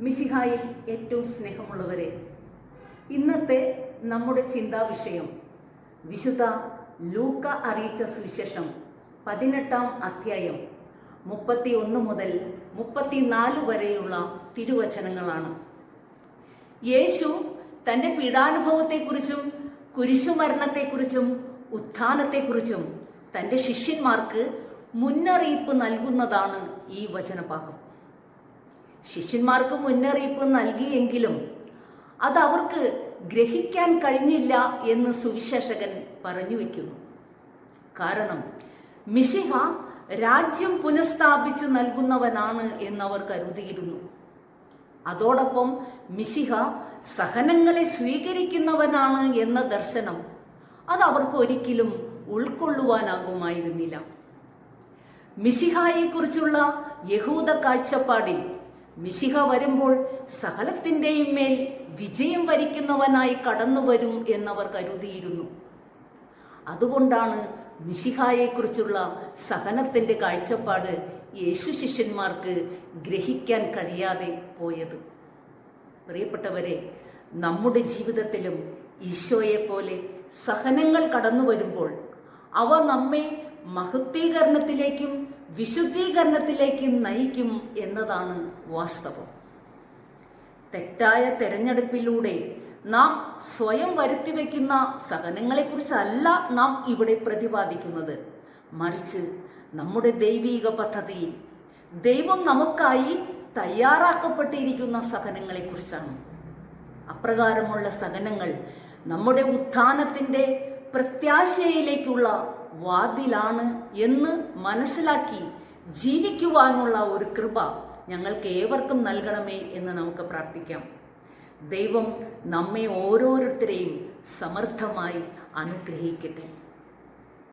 മിശിഹായിൽ ഏറ്റവും സ്നേഹമുള്ളവരെ ഇന്നത്തെ നമ്മുടെ ചിന്താ വിഷയം വിശുദ്ധ ലൂക്ക അറിയിച്ച സുവിശേഷം പതിനെട്ടാം അധ്യായം മുപ്പത്തി ഒന്ന് മുതൽ മുപ്പത്തിനാല് വരെയുള്ള തിരുവചനങ്ങളാണ്. യേശു തന്റെ പീഡാനുഭവത്തെക്കുറിച്ചും കുരിശുമരണത്തെക്കുറിച്ചും ഉത്ഥാനത്തെക്കുറിച്ചും തന്റെ ശിഷ്യന്മാർക്ക് മുന്നറിയിപ്പ് നൽകുന്നതാണ് ഈ വചനഭാഗം ശിഷ്യന്മാർക്ക് മുന്നറിയിപ്പ് നൽകിയെങ്കിലും അത് അവർക്ക് ഗ്രഹിക്കാൻ കഴിഞ്ഞില്ല എന്ന് സുവിശേഷകൻ പറഞ്ഞു വയ്ക്കുന്നു കാരണം മിശിഹ രാജ്യം പുനഃസ്ഥാപിച്ച് നൽകുന്നവനാണ് എന്നവർ കരുതിയിരുന്നു. അതോടൊപ്പം മിശിഹ സഹനങ്ങളെ സ്വീകരിക്കുന്നവനാണ് എന്ന ദർശനം അത് അവർക്ക് ഒരിക്കലും ഉൾക്കൊള്ളുവാനാകുമായിരുന്നില്ല. മിശിഹായെക്കുറിച്ചുള്ള യഹൂദ കാഴ്ചപ്പാടിൽ മിശിഹ വരുമ്പോൾ സകലത്തിന്റെയും മേൽ വിജയം വരിക്കുന്നവനായി കടന്നു വരും എന്നവർ കരുതിയിരുന്നു. അതുകൊണ്ടാണ് മിശിഹായെക്കുറിച്ചുള്ള സഹനത്തിന്റെ കാഴ്ചപ്പാട് യേശു ശിഷ്യന്മാർക്ക് ഗ്രഹിക്കാൻ കഴിയാതെ പോയത്. പ്രിയപ്പെട്ടവരെ നമ്മുടെ ജീവിതത്തിലും ഈശോയെ പോലെ സഹനങ്ങൾ കടന്നു വരുമ്പോൾ അവ നമ്മെ മഹത്വീകരണത്തിലേക്കും വിശുദ്ധീകരണത്തിലേക്കും നയിക്കും എന്നതാണ് വാസ്തവം. തെറ്റായ തെരഞ്ഞെടുപ്പിലൂടെ നാം സ്വയം വരുത്തിവെക്കുന്ന സഹനങ്ങളെക്കുറിച്ചല്ല നാം ഇവിടെ പ്രതിപാദിക്കുന്നത്. മറിച്ച് നമ്മുടെ ദൈവീക പദ്ധതിയിൽ ദൈവം നമുക്കായി തയ്യാറാക്കപ്പെട്ടിരിക്കുന്ന സഹനങ്ങളെക്കുറിച്ചാണ്. അപ്രകാരമുള്ള സഹനങ്ങൾ നമ്മുടെ ഉത്ഥാനത്തിന്റെ പ്രത്യാശയിലേക്കുള്ള വാതിലാണ് എന്ന് മനസ്സിലാക്കി ജീവിക്കുവാനുള്ള ഒരു കൃപ ഞങ്ങൾക്ക് ഏവർക്കും നൽകണമേ എന്ന് നമുക്ക് പ്രാർത്ഥിക്കാം. ദൈവം നമ്മെ ഓരോരുത്തരെയും സമർത്ഥമായി അനുഗ്രഹിക്കട്ടെ.